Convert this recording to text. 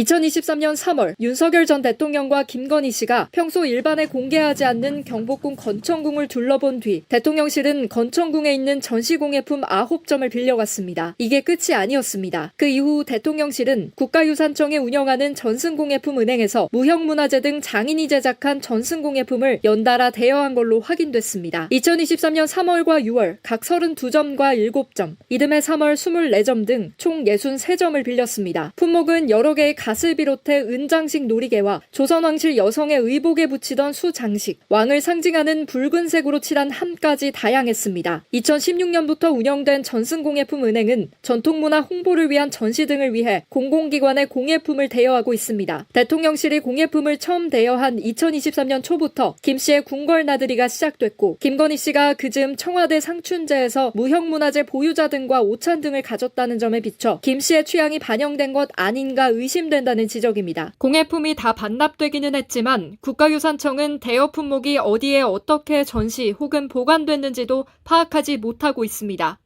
2023년 3월 윤석열 전 대통령과 김건희 씨가 평소 일반에 공개하지 않는 경복궁 건천궁을 둘러본 뒤 대통령실은 건천궁에 있는 전시공예품 9점을 빌려갔습니다. 이게 끝이 아니었습니다. 그 이후 대통령실은 국가유산청에 운영하는 전승공예품 은행에서 무형문화재 등 장인이 제작한 전승공예품을 연달아 대여한 걸로 확인됐습니다. 2023년 3월과 6월 각 32점과 7점, 이듬해 3월 24점 등 총 63점을 빌렸습니다. 품목은 여러 개의 갓을 비롯해 은장식 놀이개와 조선왕실 여성의 의복에 붙이던 수장식, 왕을 상징하는 붉은색으로 칠한 함까지 다양했습니다. 2016년부터 운영된 전승공예품 은행은 전통문화 홍보를 위한 전시 등을 위해 공공기관의 공예품을 대여하고 있습니다. 대통령실이 공예품을 처음 대여한 2023년 초부터 김 씨의 궁궐 나들이가 시작됐고 김건희 씨가 그즈음 청와대 상춘제에서 무형문화재 보유자 등과 오찬 등을 가졌다는 점에 비춰 김 씨의 취향이 반영된 것 아닌가 의심 된다는 지적입니다. 공예품이 다 반납되기는 했지만 국가유산청은 대여 품목이 어디에 어떻게 전시 혹은 보관됐는지도 파악하지 못하고 있습니다.